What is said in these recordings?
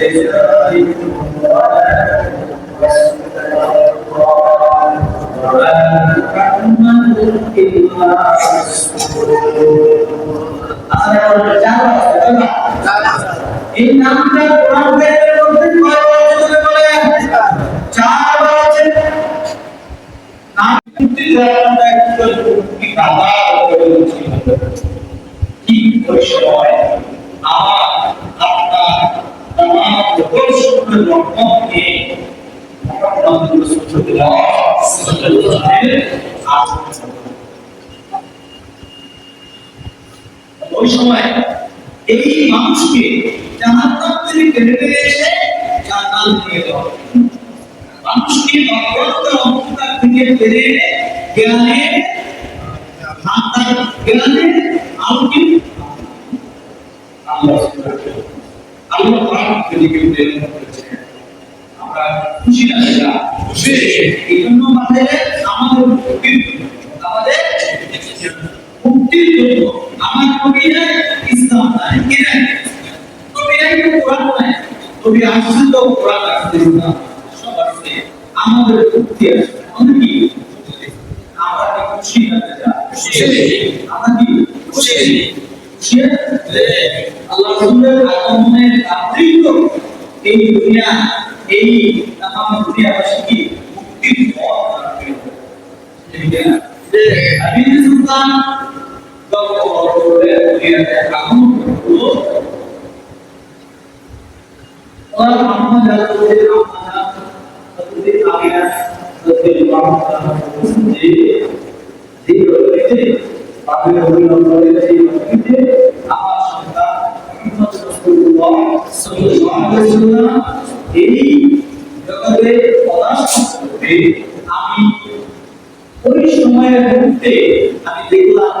এই নামটা কোরআন বেদের মধ্যে কয়বার আছে বলে চারবার আছে নাম কিন্তু আমরা একটু কি বাবা বলেছি কি ওই সময় আমার আপনার তামাম সকল শুক্র জন্মকে মোহাম্মদ রাসূলুল্লাহ সাল্লাল্লাহু আলাইহি ওয়াসাল্লাম ওই সময় এই মানুষকে জাহান্নাম থেকে টেনে টেনে এসে জান্নাত নিয়ে যাওয়া মানুষকে ভগবতের অন্ধকার থেকে টেনে জ্ঞানে আত্মার জ্ঞানে আলোকে আল্লাহ আল্লাহ দিকে প্রেরণ করেছেন আমরা খুশি না সেটা এই জন্য আমাদের আমাদের আমাদের মুক্তির জন্য আমার কবি ইসলাম নাই কি নাই? কবি নাই তো কোরআন নাই কবি আসছে তো কোরআন আসছে না। সব আসছে আমাদের মুক্তি আছে আমাদের কি আমরা কি খুশি না খুশি আমরা কি খুশি খুশি আল্লাহ রাসূলের আগমনের রাত্রেই এই দুনিয়া এই তামাম দুনিয়াবাসী মুক্তির পথ? হাবিব সুলতান যত দুনিয়াতে আমার সন্তান এই জগতে পদার্থ আমি ওই সময়ের মধ্যে আমি দেখলাম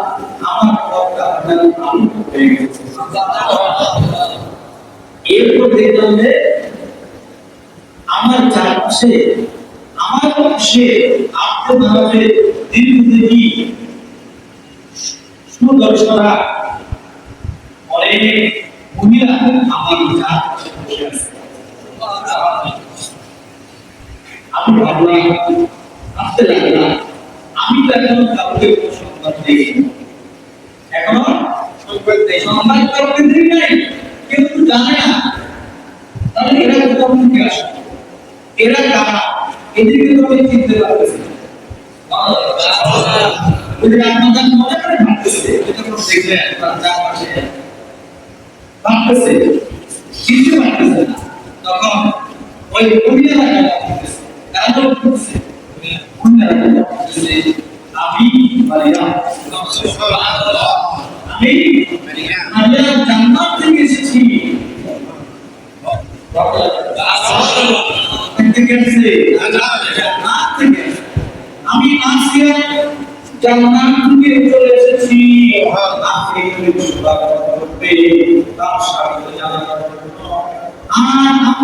আমার পথটা যেন আলোকিত হয়ে গেছে। এরপর দেখলাম যে আমার চারপাশে, আমার পাশে আত্মধারণে দীর্ঘদেহী সুদর্শনা অনেক মহিলা আমার চারপাশে বসে আছে। আমি ভাবলাম, আসতে লাগলাম আমি তো এখনও কাউকে সংবাদ দেখিনি এখনও সংবাদ দেই। সংবাদ দেই নাই। কেউ তো জানে না। তাহলে এরা কোথাও থেকে আসে এরা কারা? এদেরকে তো আমি চিনতে পারতেছি। ওদের আপনাদের মনে করে ভাবতেছে। এটা কোনো দেখলে তার চারপাশে ভাবতেছে। চিনতে পারতেছে না। তখন ওই ভাবতেছে মহিলারা কেন ভাবতেছে আমি আমি জান্নাত থেকে আমি আজকে জান্নাত চলে এসেছি। তার আর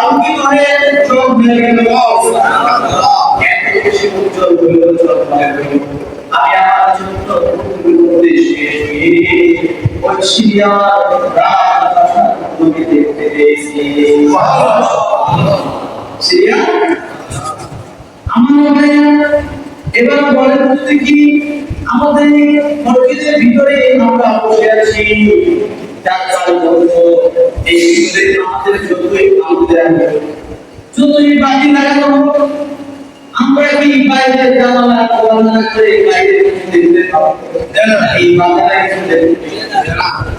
আলোকিত হয়ে চোখ মেলে গেল আমি আমার ছোট্ট ওই সিরিয়ার এবার বলেন দেখি আমাদের মসজিদের ভিতরে আমরা বসে আছি। ডাক্তার বলতো এই ভিতরে আমাদের যতই আলো যতই বাতি লাগানো আমরা কি বাইরে জানালা খোলা করে বাইরে দেখতে পাবো এই বাজারে দেখতে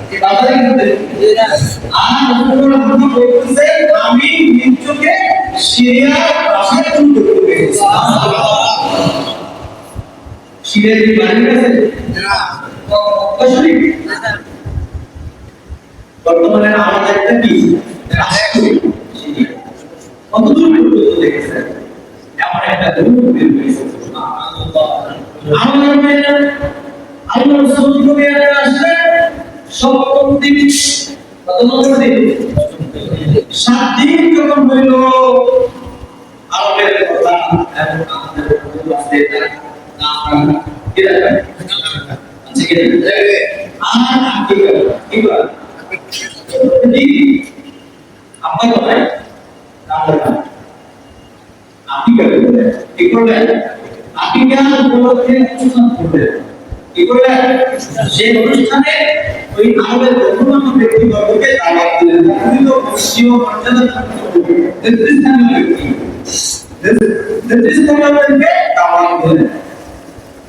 এই বাজারে দেখতে আর উপরে বুদ্ধি করতেছে আমি মৃত্যুকে সিরিয়ার ভাষায় তুলতে পেরেছি সিরিয়ার বাড়ি গেছে অবশ্যই বর্তমানে আমাদের একটা কি? কতদূর পর্যন্ত দেখেছেন? এমন একটা রূপ বের হয়েছে। আমাদের আল্লাহ সৌদি আরবে আসলে, সপ্তম দিন কত নম্বর দিন, সাত দিন যখন হইল, আরবের কথা এবং আমাদের আছে কি রাখবেন আচ্ছা কি রাখবেন আর কি করবেন কি করবেন আপনি কোথায় অনুষ্ঠান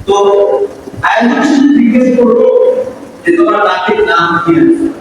তো আয়োজন শুধু জিজ্ঞেস করল যে তোমার নাতির নাম কি আছে নাতির নাম জবাব দিল মুহাম্মদ সাল্লাল্লাহু আলাইহি ওয়াসাল্লাম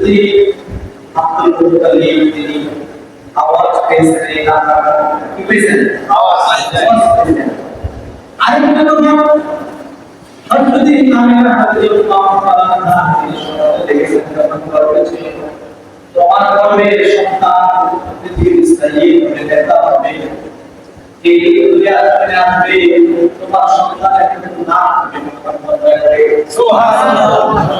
যদি আব্দুল মুতালিব তিনি আওয়াজ পেয়েছেন এই নামটা কি পেয়েছেন? আওয়াজ পেয়েছেন। আরেকটা কথা হযরত ইমামের হযরত মুহাম্মদ তিনি সমাজে দেখেছেন যখন তোমার সন্তান পৃথিবীর স্থায়ী হয়ে নেতা হবে। এই দুনিয়া আসলে আসবে তোমার সন্তানের কিন্তু নাম হবে সুবহানাল্লাহ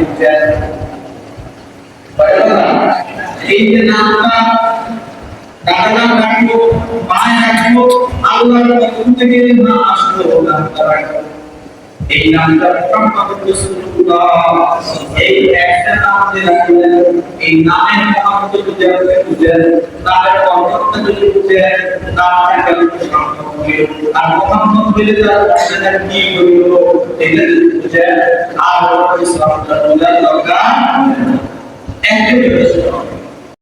কথা এই যে নামটা দাদা নাম রাখব, মায় রাখব, আল্লাহর পক্ষ থেকে নাম আসলো রাখব। এই নামটা মোহাম্মদ রাসূলুল্লাহ এই একটা নাম যে রাখলেন, এই নামের মহত্ব যদি আপনি বুঝেন, তার অর্থটা যদি বুঝেন আর